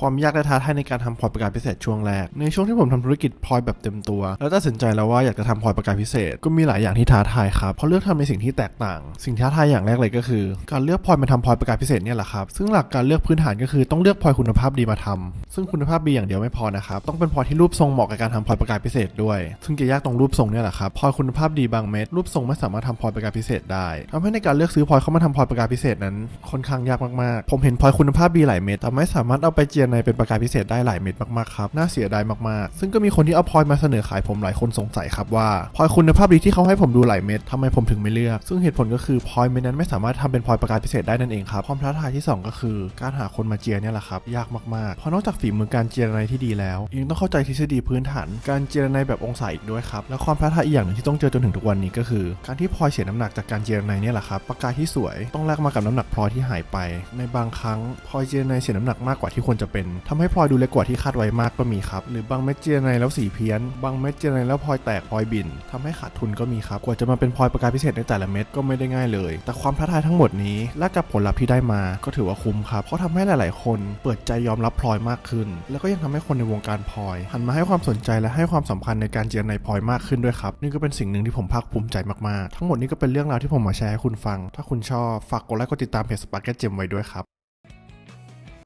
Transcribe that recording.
ความยากและท้าทายในการทำพอร์ตประกาศพิเศษช่วงแรก ในช่วงที่ผมทำธุรกิจพลอยแบบเต็มตัว แล้วตัดสินใจแล้วว่าอยากจะทำพอร์ตประกาศพิเศษก็มีหลายอย่างที่ท้าทายครับเพราะเลือกทำในสิ่งที่แตกต่าง สิ่งท้าทายอย่างแรกเลยก็คือ การเลือกพลอยมาทำพอร์ตประกาศพิเศษเนี่ยแหละครับซึ่งหลักการเลือกพื้นฐานก็คือต้องเลือกพลอยคุณภาพดีมาทำซึ่งคุณภาพดีอย่างเดียวไม่พอนะครับต้องเป็นพลอยที่รูปทรงเหมาะกับการทำพอร์ตประกาศพิเศษด้วย ซึ่งจะยากตรงรูปทรงเนี่ยแหละครับพลอยคุณภาพดีบางเม็ดรูปทรงไม่สามารถทำพอยต์ประกาศพิเศษได้ทำให้ในการเลือกซื้อพอยเข้ามาทำพอยต์ประกาศพิเศษนั้นค่อนข้างยากมากๆ ผมเห็นพอยคุณภาพดีหลายเม็ดแต่ไม่สามารถเอาไปเจยนในเป็นประกาศพิเศษได้หลายเม็ดมากๆครับ น่าเสียดายมากๆ ซึ่งก็มีคนที่เอาพอยต์มาเสนอขายผมหลายคนสงสัยครับว่าพอยต์คุณภาพดีที่เขาให้ผมดูหลายเม็ดทำไมผมถึงไม่เลือก ซึ่งเหตุผลก็คือพอยต์เม็ดนั้นไม่สามารถทำเป็นพอยต์ประกาศพิเศษได้นั่นเองครับความท้าทายที่สองก็คือ การหาคนมาเจียเนี่ยแหละครับยากมากๆเพราะนอกจากฝีมือการเจียในที่ดีแล้วยังต้องเข้าใจทฤษฎีพื้นฐาน การเจียในแบบองศาอีกด้วยครับและความท้าทายอีกอย่างหนึ่งที่ต้องเจอจนถึงทุกวันนี้ก็คือ การที่พลอยเสียน้ำหนักจากการเจียในเนี่ยแหละครับปากกาที่สวยต้องแลกมากับน้ำหนักพลอยที่หายไป ในบางครั้งพลอยเจียในเสียน้ำหนักมากกว่าที่ควรจะเป็นทำให้พลอยดูเล็กกว่าที่คาดไว้มากก็มีครับ หรือบางเม็ดเจียในแล้วสีเพี้ยน บางเม็ดเจียในแล้วพลอยแตกพลอยบินทำให้ขาดทุนก็มีครับ กว่าจะมาเป็นพลอยประกาศพิเศษในแต่ละเม็ดก็ไม่ได้ง่ายเลย แต่ความท้าทายทั้งหมดนี้แลกกับผลลัพธ์ที่ได้มาก็ถือว่าคุ้มครับ เพราะทำให้หลาย ๆ คนเปิดใจยอมรับพลอยมากขึ้น แล้วก็ยังทำให้คนในวงการพลอยหันมาให้ความสนใจและให้ความสำคัญในการเจียนในพลอยมากขึ้นด้วยครับ นี่ก็เป็นสิ่งหนึ่งที่ผมภาคภูมิใจมาก ๆ ทั้งหมดนี้ก็เป็นเรื่องราวที่ผมมาแชร์ให้คุณฟัง ถ้าคุณชอบฝากกดไลค์กดติดตามเพจสปาร์เก็ตเจมไว้ด้วยครับ